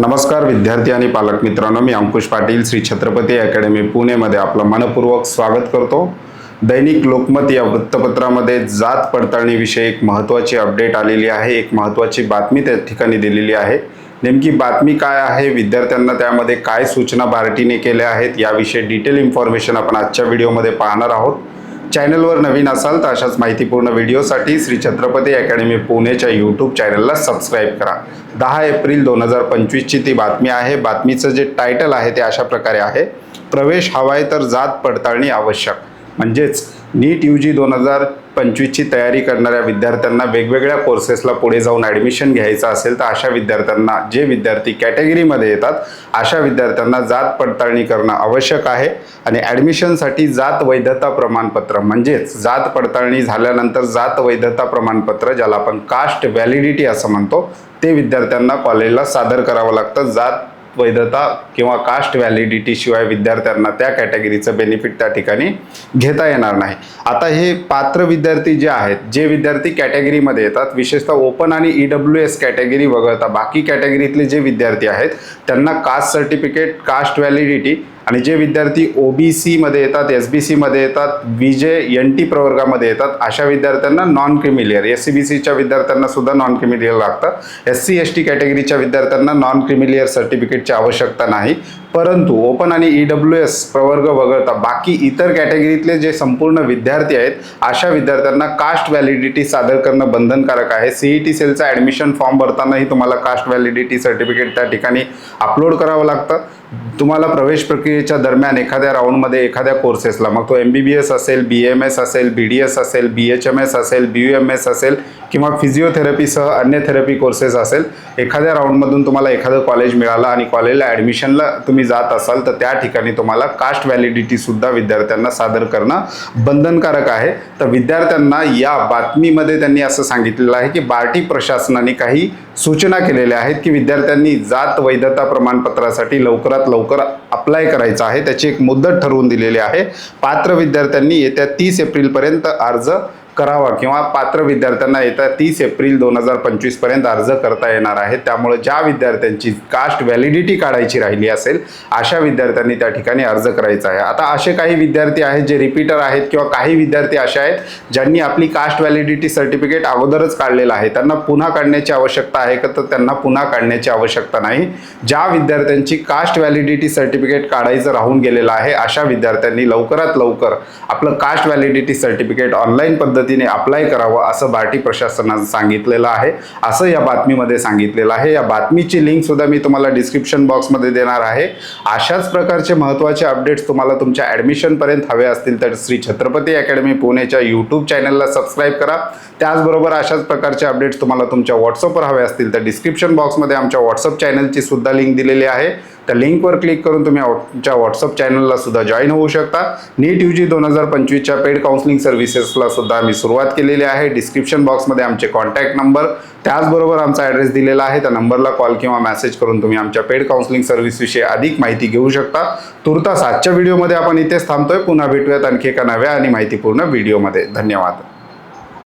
नमस्कार विद्यार्थी आणि पालक मित्रांनो मी अंकुश पाटील श्री छत्रपती अकॅडमी पुणेमध्ये आपलं मनपूर्वक स्वागत करतो. दैनिक लोकमत या वृत्तपत्रामध्ये जात पडताळणीविषयी एक महत्त्वाची अपडेट आलेली आहे. एक महत्त्वाची बातमी त्या ठिकाणी दिलेली आहे. नेमकी बातमी काय आहे? विद्यार्थ्यांना त्यामध्ये काय सूचना बार्टीने केल्या आहेत? याविषयी डिटेल इन्फॉर्मेशन आपण आजच्या व्हिडिओमध्ये पाहणार आहोत. चॅनलवर नवीन असाल तर अशाच माहितीपूर्ण व्हिडिओसाठी श्री छत्रपती अकॅडमी पुणेच्या यूट्यूब चॅनलला सबस्क्राईब करा. दहा एप्रिल दोन हजार पंचवीसची ती बातमी आहे. बातमीचं जे टायटल आहे ते अशा प्रकारे आहे. प्रवेश हवाय तर जात पडताळणी आवश्यक. म्हणजेच नीट यू जी दोन हजार पंचवीसची तयारी करणाऱ्या विद्यार्थ्यांना वेगवेगळ्या कोर्सेसला पुढे जाऊन ॲडमिशन घ्यायचं असेल तर अशा विद्यार्थ्यांना जे विद्यार्थी कॅटेगरीमध्ये येतात अशा विद्यार्थ्यांना जात पडताळणी करणं आवश्यक आहे. आणि ॲडमिशनसाठी जात वैधता प्रमाणपत्र म्हणजेच जात पडताळणी झाल्यानंतर जात वैधता प्रमाणपत्र ज्याला आपण कास्ट व्हॅलिडिटी असं म्हणतो ते विद्यार्थ्यांना कॉलेजला सादर करावं लागतं. जात वैधता किंवा कास्ट व्हॅलिडिटी शिवाय विद्यार्थ्यांना त्या कॅटेगरीचं बेनिफिट त्या ठिकाणी घेता येणार नाही. आता हे पात्र विद्यार्थी जे आहेत जे विद्यार्थी कॅटेगरीमध्ये येतात विशेषतः ओपन आणि ई डब्ल्यू एस कॅटेगरी वगळता बाकी कॅटेगरीतले जे विद्यार्थी आहेत त्यांना कास्ट सर्टिफिकेट कास्ट व्हॅलिडिटी आणि जे विद्यार्थी ओबीसी मध्ये येतात एस बी सीमध्ये येतात बी जे एन टी प्रवर्गामध्ये येतात अशा विद्यार्थ्यांना non creamy layer S C B सीच्या विद्यार्थ्यांना सुद्धा नॉन क्रिमिलियर लागतं एस सी एस टी कॅटेगरीच्या विद्यार्थ्यांना नॉन क्रिमिलियर सर्टिफिकेटची आवश्यकता नाही. परंतु ओपन आणि ई डब्ल्यू एस प्रवर्ग वगळता बाकी इतर कॅटेगरीतले जे संपूर्ण विद्यार्थी आहेत अशा विद्यार्थ्यांना कास्ट व्हॅलिडिटी सादर करणं बंधनकारक आहे. सीई टी सेलचा ॲडमिशन फॉर्म भरतानाही तुम्हाला कास्ट व्हॅलिडिटी सर्टिफिकेट त्या ठिकाणी अपलोड करावं लागतं. तुम्हाला प्रवेश प्रक्रियेच्या दरम्यान एखाद्या राऊंडमध्ये एखाद्या कोर्सेसला मग तो एम बी बी एस असेल बी एम एस असेल बी डी एस असेल बी एच एम एस असेल बी यू एम एस असेल किंवा फिजिओथेरपीसह अन्य थेरपी कोर्सेस असेल एखाद्या राऊंडमधून तुम्हाला एखादं कॉलेज मिळालं आणि कॉलेजला ॲडमिशनला तुम्ही तुम्ही जात असाल तर त्या ठिकाणी तुम्हाला कास्ट व्हॅलिडिटी सुद्धा विद्यार्थ्यांना सादर करणं बंधनकारक आहे. तर विद्यार्थ्यांना या बातमीमध्ये त्यांनी असं सांगितलेलं आहे की बार्टी प्रशासनाने काही सूचना केलेल्या आहेत की विद्यार्थ्यांनी जात वैधता प्रमाणपत्रासाठी लवकरात लवकर अप्लाय करायचं आहे. त्याची एक मुदत ठरवून दिलेली आहे. पात्र विद्यार्थ्यांनी येत्या तीस एप्रिलपर्यंत अर्ज करावा किंवा पात्र विद्यार्थ्यांना येत्या तीस एप्रिल दोन हजार पंचवीसपर्यंत अर्ज करता येणार आहे. त्यामुळे ज्या विद्यार्थ्यांची कास्ट व्हॅलिडिटी काढायची राहिली असेल अशा विद्यार्थ्यांनी त्या ठिकाणी अर्ज करायचा आहे. आता असे काही विद्यार्थी आहेत जे रिपीटर आहेत किंवा काही विद्यार्थी असे आहेत ज्यांनी आपली कास्ट व्हॅलिडिटी सर्टिफिकेट अगोदरच काढलेलं आहे. त्यांना पुन्हा काढण्याची आवश्यकता आहे का? तर त्यांना पुन्हा काढण्याची आवश्यकता नाही. ज्या विद्यार्थ्यांची कास्ट व्हॅलिडिटी सर्टिफिकेट काढायचं राहून गेलेलं आहे अशा विद्यार्थ्यांनी लवकरात लवकर आपलं कास्ट व्हॅलिडिटी सर्टिफिकेट ऑनलाईन पद्धती पद्धतीने अप्लाय करावं असं बार्टी प्रशासनानं सांगितलेलं आहे. असं या बातमीमध्ये सांगितलेलं आहे. या बातमीची लिंक सुद्धा मी तुम्हाला डिस्क्रिप्शन बॉक्समध्ये देणार आहे. अशाच प्रकारचे महत्त्वाचे अपडेट्स तुम्हाला तुमच्या ॲडमिशनपर्यंत हवे असतील तर श्री छत्रपती अकॅडमी पुणेच्या यूट्यूब चॅनलला सबस्क्राईब करा. त्याचबरोबर अशाच प्रकारचे अपडेट्स तुम्हाला तुमच्या व्हॉट्सअपवर हवे असतील तर डिस्क्रिप्शन बॉक्समध्ये आमच्या व्हॉट्सअप चॅनलची सुद्धा लिंक दिलेली आहे. त्या लिंकवर क्लिक करून तुम्ही आमच्या व्हॉट्सअप चॅनलला सुद्धा जॉईन होऊ शकता. नीट यू जी दोन हजार पंचवीसच्या पेड काउन्सिलिंग सर्व्हिसेसला सुद्धा आम्ही सुरुवात केलेली आहे. डिस्क्रिप्शन बॉक्समध्ये आमचे कॉन्टॅक्ट नंबर त्याचबरोबर आमचा ॲड्रेस दिलेला आहे. त्या नंबरला कॉल किंवा मेसेज करून तुम्ही आमच्या पेड काउन्सिलिंग सर्व्हिसविषयी अधिक माहिती घेऊ शकता. तुर्तास आजच्या व्हिडिओमध्ये आपण इथेच थांबतोय. पुन्हा भेटूयात आणखी एका नव्या आणि माहितीपूर्ण व्हिडिओमध्ये धन्यवाद.